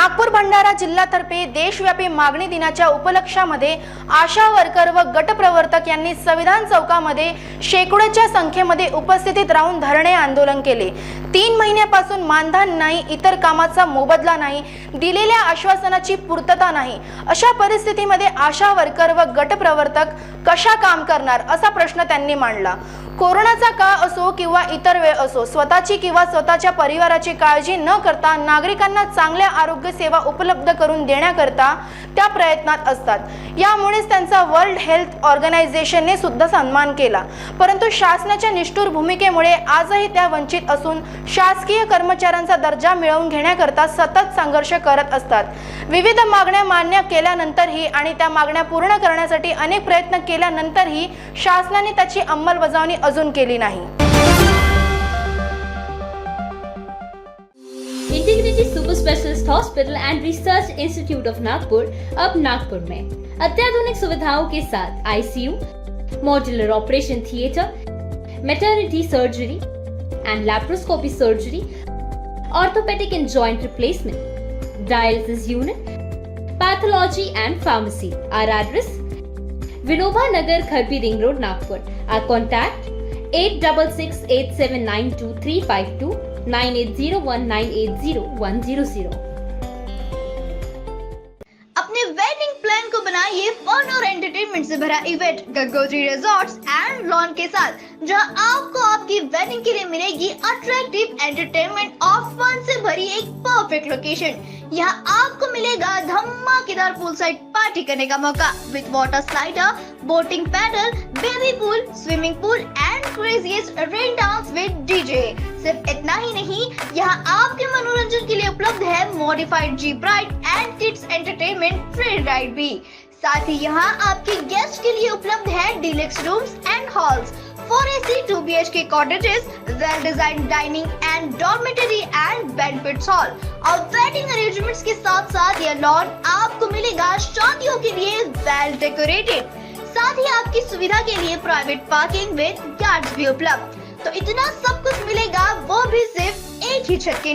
नागपूर भंडारा जिल्ह्यातर्फे देशव्यापी मागणी दिनाच्या उपलक्षामध्ये आशा वर्कर व गटप्रवर्तक यांनी संविधान चौकामध्ये शेकडोच्या संख्येमध्ये उपस्थितीत राहून धरणे आंदोलन केले. तीन महिन्यापासून मानधन नाही इतर कामाचा मोबदला नाही दिलेल्या आश्वासनाची पूर्तता नाही. अशा परिस्थितीमध्ये आशा वर्कर व गटप्रवर्तक कशा काम करणार असा प्रश्न त्यांनी मांडला. कोरोनाचा काळ असो किंवा इतर वेळ असो स्वतःची किंवा स्वतःच्या परिवाराची काळजी न करता नागरिकांना चांगल्या आरोग्य सेवा उपलब्ध करून देण्याकरता त्या प्रयत्नात असतात. यामुळेच त्यांचा वर्ल्ड हेल्थ ऑर्गनायझेशनने सुद्धा सन्मान केला. परंतु शासनाच्या निष्ठुर भूमिकेमुळे आजही त्या वंचित असून शासकीय कर्मचाऱ्यांचा दर्जा मिळवून घेण्याकरता सतत संघर्ष करत असतात. विविध मागण्या मान्य केल्यानंतरही आणि त्या मागण्या पूर्ण करण्यासाठी अनेक प्रयत्न केल्यानंतरही शासनाने त्याची अंमलबजावणी अजून केली नाही. Integrity super specialist hospital and research institute of Nagpur अब नागपुर में। अत्याधुनिक सुविधाओं के साथ ICU modular operation theatre maternity surgery and laparoscopy surgery orthopaedic and joint replacement dialysis unit pathology and pharmacy our address Vinoba Nagar, Kharbi Ring Road, Nagpur. Our contact 8668792352 9801980100. अपने wedding plan को बनाइए fun और entertainment से भरा event Gangotri resorts and lawn के साथ जहाँ आपको आपकी वेडिंग के लिए मिलेगी अट्रैक्टिव एंटरटेनमेंट और फन से भरी एक परफेक्ट लोकेशन यहाँ मिलेगा धमाकेदार पूल साइड पार्टी करने का मौका। With water slider boating paddle baby pool swimming pool and craziest rain dance with DJ सिर्फ़ इतना ही नहीं, यहाँ आपके मनोरंजन के लिए उपलब्ध है modified jeep ride and kids entertainment free ride भी। साथ ही यहाँ आपके गेस्ट के लिए उपलब्ध है deluxe rooms and halls for A C two B H K cottages well design dining and dormitory and benefit hall और वेडिंग अरेंजमेंट्स के साथ साथ यह लॉन आपको मिलेगा शादियों के लिए वेल डेकोरेटेड साथ ही आपकी सुविधा के लिए प्राइवेट पार्किंग विद गार्ड्स भी उपलब्ध. तो इतना सब कुछ मिलेगा, वो भी सिर्फ़ एक ही छत के